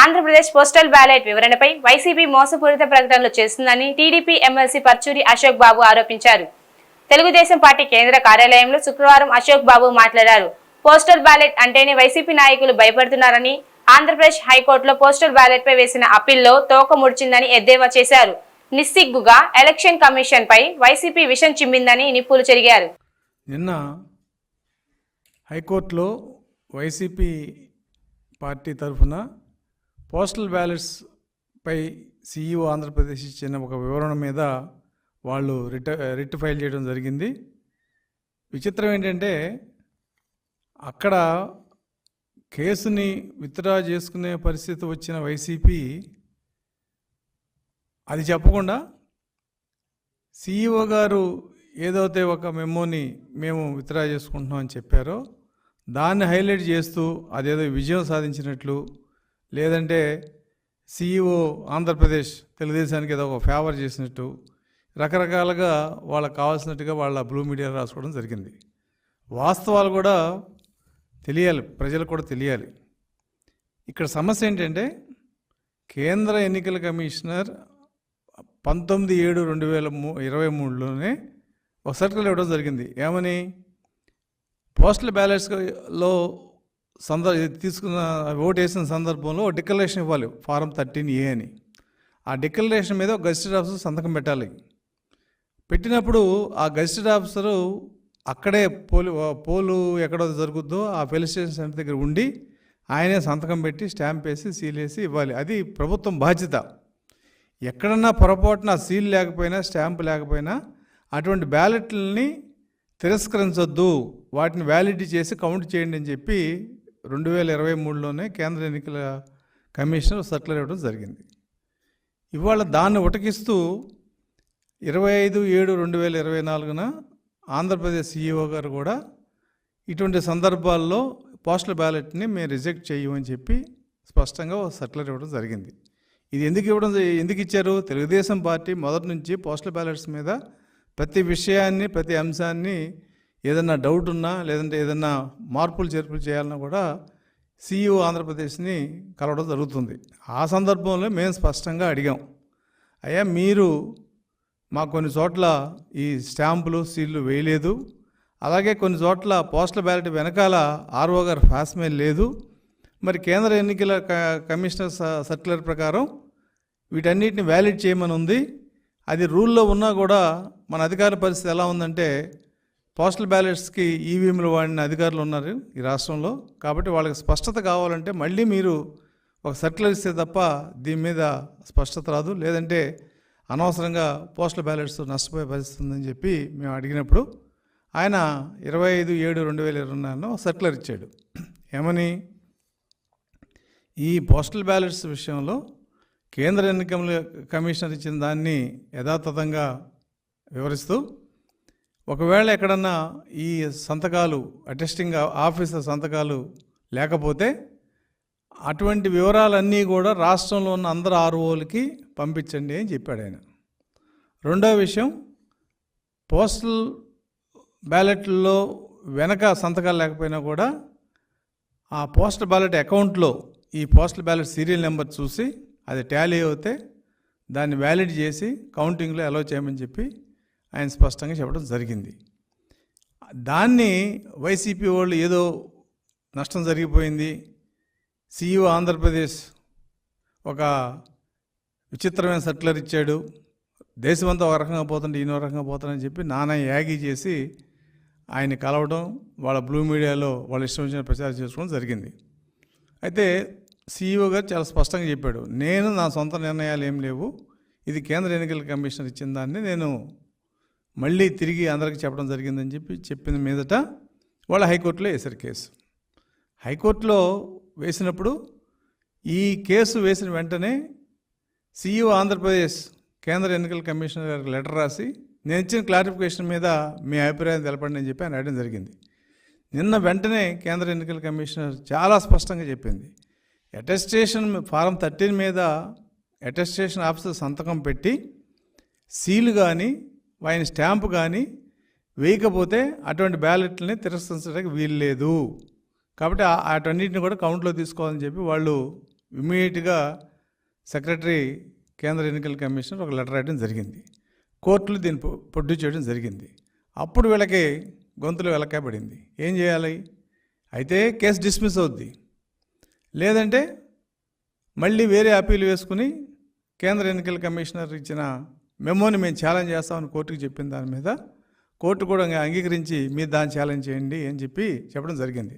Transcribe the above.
Andhra Pradesh postal ballot వివరణపై YCP మోసపూరిత ప్రకటనలు చేస్తుందని టీడీపీ ఎమ్మెల్సీ పర్చూరి అశోక్ బాబు ఆరోపించారు. తెలుగుదేశం పార్టీ కేంద్ర కార్యాలయంలో శుక్రవారం అశోక్ బాబు మాట్లాడారు. పోస్టల్ బ్యాలెట్ అంటేనే వైసీపీ నాయకులు భయపడుతున్నారని ఆంధ్రప్రదేశ్ హైకోర్టులో పోస్టల్ బ్యాలెట్ పై వేసిన అప్పీల్లో తోక ముడిచిందని ఎద్దేవా చేశారు. నిస్సిగ్గుగా ఎలక్షన్ కమిషన్ పై వైసీపీ విషం చిమ్మిందని నిప్పులు చెరిగారు. నిన్న హైకోర్టులో వైసీపీ పార్టీ తరఫున పోస్టల్ బ్యాలెట్స్ పై సీఈఓ ఆంధ్రప్రదేశ్ ఇచ్చిన ఒక వివరణ మీద వాళ్ళు రిట రిట్ ఫైల్ చేయడం జరిగింది. విచిత్రం ఏంటంటే అక్కడ కేసుని విత్డ్రా చేసుకునే పరిస్థితి వచ్చిన వైసీపీ అది చెప్పకుండా సీఈఓ గారు ఏదైతే ఒక మెమోని మేము విత్డ్రా చేసుకుంటున్నాం అని చెప్పారో దాన్ని హైలైట్ చేస్తూ అదేదో విజయం సాధించినట్లు లేదంటే సీఈఓ ఆంధ్రప్రదేశ్ తెలుగుదేశానికి ఏదో ఒక ఫేవర్ చేసినట్టు రకరకాలుగా వాళ్ళకి కావాల్సినట్టుగా వాళ్ళ బ్లూ మీడియా రాసుకోవడం జరిగింది. వాస్తవాలు కూడా తెలియాలి ప్రజలకు కూడా తెలియాలి. ఇక్కడ సమస్య ఏంటంటే కేంద్ర ఎన్నికల కమిషనర్ పంతొమ్మిది ఏడు రెండు వేల మూ ఇరవై మూడులోనే ఒక సర్కిల్ ఇవ్వడం జరిగింది. ఏమని? పోస్టల్ బ్యాలెట్స్లో సందర్ తీసుకున్న ఓటు వేసిన సందర్భంలో డిక్లరేషన్ ఇవ్వాలి ఫారం థర్టీన్ ఏ అని. ఆ డిక్లరేషన్ మీద ఒక గజిస్టర్ ఆఫీసర్ సంతకం పెట్టాలి. పెట్టినప్పుడు ఆ గజిస్టర్ ఆఫీసరు అక్కడే పోలు పోలు ఎక్కడ జరుగుద్దో ఆ పోలీస్ స్టేషన్ సెంటర్ దగ్గర ఉండి ఆయనే సంతకం పెట్టి స్టాంప్ వేసి సీల్ వేసి ఇవ్వాలి. అది ప్రభుత్వం బాధ్యత. ఎక్కడన్నా పొరపాటున సీల్ లేకపోయినా స్టాంప్ లేకపోయినా అటువంటి బ్యాలెట్లని తిరస్కరించొద్దు. వాటిని వ్యాలిడిటీ చేసి కౌంట్ చేయండి అని చెప్పి రెండు వేల ఇరవై మూడులోనే కేంద్ర ఎన్నికల కమిషనర్ సర్కులర్ ఇవ్వడం జరిగింది. ఇవాళ దాన్ని ఉటకిస్తూ ఇరవై ఐదు ఏడు రెండు వేల ఇరవై నాలుగున ఆంధ్రప్రదేశ్ సీఈఓ గారు కూడా ఇటువంటి సందర్భాల్లో పోస్టల్ బ్యాలెట్ని మేము రిజెక్ట్ చేయమని చెప్పి స్పష్టంగా ఒక సర్కులర్ ఇవ్వడం జరిగింది. ఇది ఎందుకు ఇవ్వడం ఎందుకు ఇచ్చారు? తెలుగుదేశం పార్టీ మొదటి నుంచి పోస్టల్ బ్యాలెట్స్ మీద ప్రతి విషయాన్ని ప్రతి అంశాన్ని ఏదన్నా డౌట్ ఉన్నా లేదంటే ఏదన్నా మార్పులు చేర్పులు చేయాలన్నా కూడా సీఈఓ ఆంధ్రప్రదేశ్ని కలవడం జరుగుతుంది. ఆ సందర్భంలో మేము స్పష్టంగా అడిగాం. అయ్యా మీరు మా కొన్ని చోట్ల ఈ స్టాంపులు సీళ్ళు వేయలేదు. అలాగే కొన్ని చోట్ల పోస్టల్ బ్యాలెట్ వెనకాల ఆర్ఓ గారు ఫాస్మెయిల్ లేదు. మరి కేంద్ర ఎన్నికల క- కమిషనర్ స- సర్క్యులర్ ప్రకారం వీటన్నిటిని వ్యాలిడ్ చేయమని ఉంది. అది రూల్లో ఉన్నా కూడా మన అధికార పరిస్థితి ఎలా ఉందంటే పోస్టల్ బ్యాలెట్స్కి ఈవీఎంలు వాడిన అధికారులు ఉన్నారు ఈ రాష్ట్రంలో. కాబట్టి వాళ్ళకి స్పష్టత కావాలంటే మళ్ళీ మీరు ఒక సర్క్యులర్ ఇస్తే తప్ప దీని మీద స్పష్టత రాదు. లేదంటే అనవసరంగా పోస్టల్ బ్యాలెట్స్ నష్టపోయే పరిస్థితి ఉందని చెప్పి మేము అడిగినప్పుడు ఆయన ఇరవై ఐదు ఏడు రెండు వేల ఇరవై నాలుగులో సర్క్యులర్ ఇచ్చాడు. ఏమని? ఈ పోస్టల్ బ్యాలెట్స్ విషయంలో కేంద్ర ఎన్నికల కమిషనర్ ఇచ్చిన దాన్ని యథాతథంగా వివరిస్తూ ఒకవేళ ఎక్కడన్నా ఈ సంతకాలు అటెస్టింగ్ ఆఫీసర్ సంతకాలు లేకపోతే అటువంటి వివరాలన్నీ కూడా రాష్ట్రంలో ఉన్న అందరు ఆర్ఓలకి పంపించండి అని చెప్పాడు ఆయన. రెండో విషయం పోస్టల్ బ్యాలెట్లో వెనక సంతకాలు లేకపోయినా కూడా ఆ పోస్టల్ బ్యాలెట్ అకౌంట్లో ఈ పోస్టల్ బ్యాలెట్ సీరియల్ నెంబర్ చూసి అది టాలీ అవుతే దాన్ని వ్యాలిడ్ చేసి కౌంటింగ్లో అలౌ చేయమని చెప్పి ఆయన స్పష్టంగా చెప్పడం జరిగింది. దాన్ని వైసీపీ వాళ్ళు ఏదో నష్టం జరిగిపోయింది. సీఈఓ ఆంధ్రప్రదేశ్ ఒక విచిత్రమైన సర్క్యులర్ ఇచ్చాడు. దేశమంతా ఒక రకంగా పోతుంటే ఈయన ఒక రకంగా పోతానని చెప్పి నానా యాగి చేసి ఆయన కలవడం వాళ్ళ బ్లూ మీడియాలో వాళ్ళ ఇష్టం వచ్చిన ప్రచారం చేసుకోవడం జరిగింది. అయితే సీఈఓ గారు చాలా స్పష్టంగా చెప్పాడు. నేను నా సొంత నిర్ణయాలు ఏం లేవు. ఇది కేంద్ర ఎన్నికల కమిషనర్ ఇచ్చిన దాన్ని నేను మళ్ళీ తిరిగి అందరికి చెప్పడం జరిగిందని చెప్పి చెప్పిన మీదట వాళ్ళ హైకోర్టులో వేశారు కేసు. హైకోర్టులో వేసినప్పుడు ఈ కేసు వేసిన వెంటనే సీఈఓ ఆంధ్రప్రదేశ్ కేంద్ర ఎన్నికల కమిషనర్ గారికి లెటర్ రాసి నేను ఇచ్చిన క్లారిఫికేషన్ మీద మీ అభిప్రాయం తెలపండి అని చెప్పి ఆయన అడగడం జరిగింది. నిన్న వెంటనే కేంద్ర ఎన్నికల కమిషనర్ చాలా స్పష్టంగా చెప్పింది. అటెస్టేషన్ ఫారం థర్టీన్ మీద అటెస్టేషన్ ఆఫీసర్ సంతకం పెట్టి సీలు కానీ ఆయన స్టాంపు కానీ వేయకపోతే అటువంటి బ్యాలెట్లని తిరస్కరించడానికి వీలు లేదు. కాబట్టి ఆ- అటన్నిటిని కూడా కౌంట్లో తీసుకోవాలని చెప్పి వాళ్ళు ఇమ్మీడియట్గా సెక్రటరీ కేంద్ర ఎన్నికల కమిషనర్ ఒక లెటర్ రాయడం జరిగింది. కోర్టులు దీన్ని ప్రొడ్యూస్ చేయడం జరిగింది. అప్పుడు వీళ్ళకి గొంతులు వెలకబడింది ఏం చేయాలి? అయితే కేసు డిస్మిస్ అవుద్ది. లేదంటే మళ్ళీ వేరే అప్పీల్ వేసుకుని కేంద్ర ఎన్నికల కమిషనర్ ఇచ్చిన మెమోని మేము ఛాలెంజ్ చేస్తామని కోర్టుకి చెప్పిన దాని మీద కోర్టు కూడా అంగీకరించి మీరు దాన్ని ఛాలెంజ్ చేయండి అని చెప్పి చెప్పడం జరిగింది.